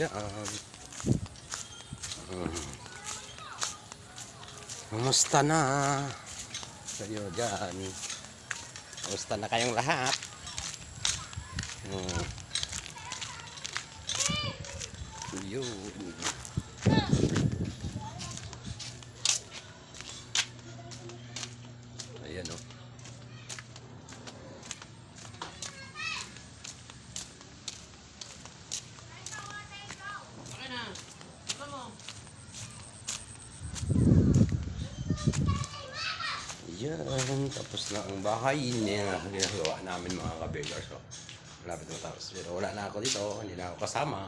dyan. Hmm. Kumusta na kayo dyan? Kumusta na kayong lahat? Hmm. Yun. Ayan o. Yan, tapos na ang bahay niya. Ginagawa namin mga kabigars. So, malapit na tapos. Pero wala na ako dito. Hindi na ako kasama.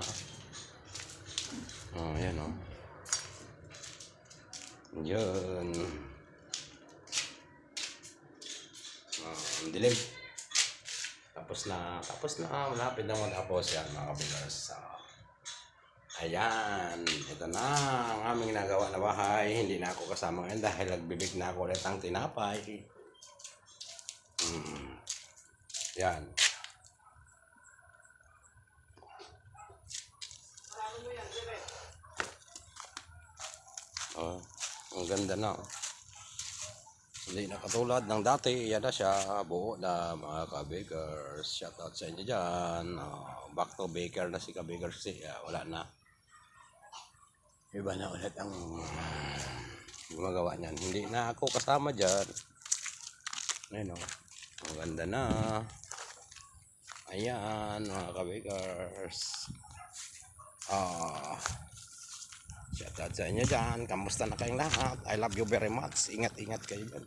Oh, yan o. Yan. Oh, ang dilim. Tapos na, tapos na, malapit na matapos yan mga kabigars. So, Ayan, ito na ang aming ginagawa na bahay. Hindi na ako kasama ngayon dahil nagbibig na ako ulit ang tinapay. Hmm. Yan. Oh, ang ganda na. oh. Hindi na katulad ng dati. Yan na siya. Buo na mga ka-bakers. Shoutout sa inyo dyan. Oh, back to baker na si ka-bakers. kasi ah, wala na iba na ulit ang gumagawa niyan. Hindi na ako kasama dyan. Ayun o. Ang ganda na. Ayan, mga kabikers. Ah. shout out sa inyo dyan. Kamusta na kayong lahat? I love you very much. Ingat-ingat kayo dyan.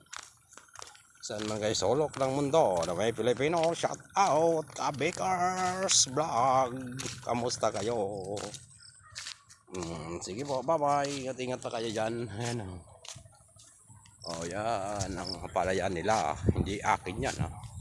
Saan man kayo sulok ng mundo na may Pilipino, shout out kabikers vlog. Kamusta kayo? Mm, sige po, bye-bye. Ingat-ingat pa kayo dyan. Ayan o. Oh, yan. Ang palayan nila. Hindi akin yan. Ah.